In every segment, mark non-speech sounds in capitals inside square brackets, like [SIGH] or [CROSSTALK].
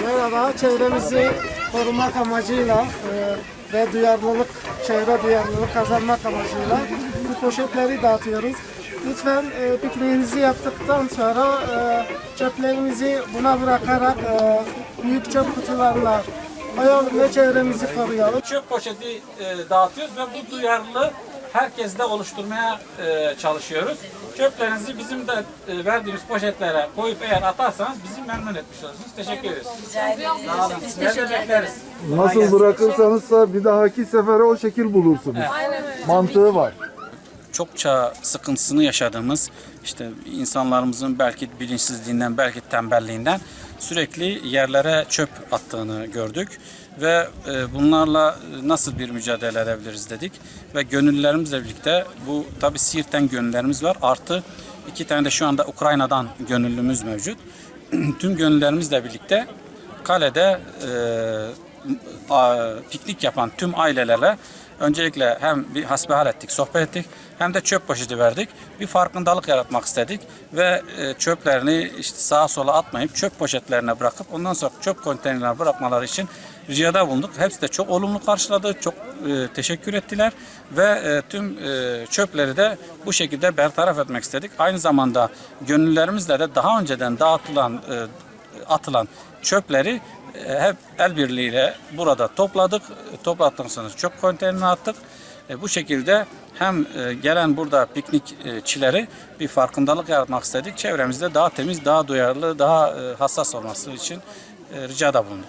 Merhaba, çevremizi korumak amacıyla e, ve duyarlılık, çevre duyarlılık kazanmak amacıyla bu poşetleri dağıtıyoruz. Lütfen e, pikniğinizi yaptıktan sonra e, çöplerimizi buna bırakarak e, büyük çöp kutularına koyalım ve çevremizi koruyalım. çöp poşeti e, dağıtıyoruz ve bu duyarlılığı herkeste oluşturmaya e, çalışıyoruz. Çöplerinizi bizim de e, verdiğimiz poşetlere koyup eğer atarsanız bizi memnun etmiş olursunuz. Teşekkür ederiz. Sağ olun. Sizleri de bekleriz. Nasıl bırakırsanızsa bir dahaki sefere o şekil bulursunuz. Mantığı var. Çokça sıkıntısını yaşadığımız işte insanlarımızın belki bilinçsizliğinden belki tembelliğinden sürekli yerlere çöp attığını gördük ve e, bunlarla nasıl bir mücadele edebiliriz dedik ve gönüllülerimizle birlikte bu tabi Siirt'ten gönüllerimiz var artı iki tane de şu anda Ukrayna'dan gönüllümüz mevcut. [CLEARS THROAT] Tüm gönüllerimizle birlikte kalede e, a- piknik yapan tüm ailelerle öncelikle hem bir hasbihal ettik, sohbet ettik hem de çöp poşeti verdik. Bir farkındalık yaratmak istedik ve e, çöplerini işte sağa sola atmayıp çöp poşetlerine bırakıp ondan sonra çöp konteynerlerine bırakmaları için ricada bulunduk. Hepsi de çok olumlu karşıladı, çok e, teşekkür ettiler ve e, tüm çöpleri de bu şekilde bertaraf etmek istedik. Aynı zamanda gönüllerimizle de daha önceden dağıtılan atılan çöpleri e, hep el birliğiyle burada topladık. Topladıktan sonra çöp konteynerine attık. E, Bu şekilde hem e, gelen burada piknikçileri bir farkındalık yaratmak istedik. Çevremizde daha temiz, daha duyarlı, daha hassas olması için ricada bulunduk.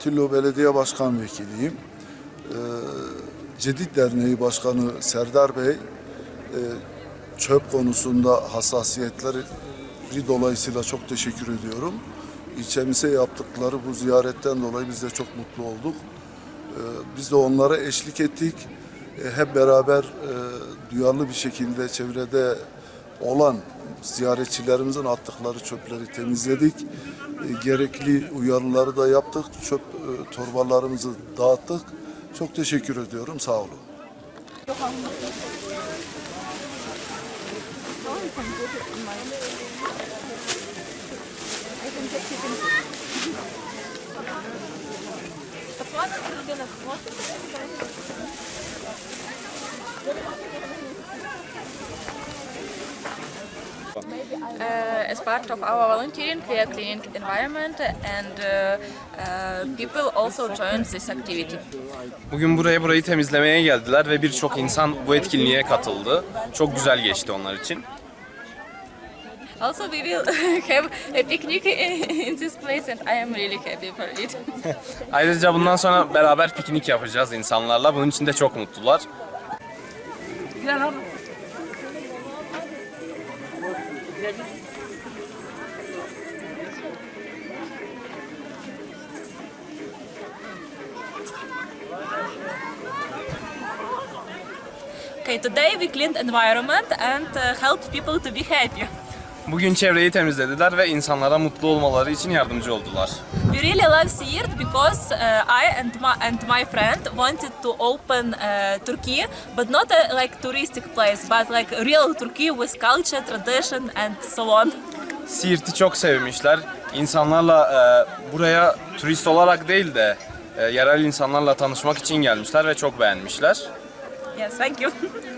Tüllo Belediye Başkan Vekiliyim. Ee, Cedid Derneği Başkanı Serdar Bey e, çöp konusunda hassasiyetleri dolayısıyla çok teşekkür ediyorum. İlçemize yaptıkları bu ziyaretten dolayı biz de çok mutlu olduk. Ee, Biz de onlara eşlik ettik. E, Hep beraber e, duyarlı bir şekilde çevrede olan ziyaretçilerimizin attıkları çöpleri temizledik. E, Gerekli uyarıları da yaptık. Çöp e, torbalarımızı dağıttık. Çok teşekkür ediyorum. Sağ olun. [LAUGHS] Uh, as part of our volunteering, we are cleaning environment and uh, uh, people also joined this activity. Bugün buraya burayı temizlemeye geldiler ve birçok insan bu etkinliğe katıldı. Çok güzel geçti onlar için. Also, we will [LAUGHS] have a picnic in this place and I am really happy for it. [LAUGHS] Ayrıca bundan sonra beraber piknik yapacağız insanlarla. Bunun için de çok mutlular. Okay, today we cleaned environment and uh, helped people to be happy. Bugün çevreyi temizlediler ve insanlara mutlu olmaları için yardımcı oldular. We really love Siirt because uh, I and my and my friend wanted to open uh, Turkey, but not a like touristic place, but like real Turkey with culture, tradition, and so on. Siirt'i çok sevmişler. İnsanlarla e, buraya turist olarak değil de e, yerel insanlarla tanışmak için gelmişler ve çok beğenmişler. Yes, thank you. [LAUGHS]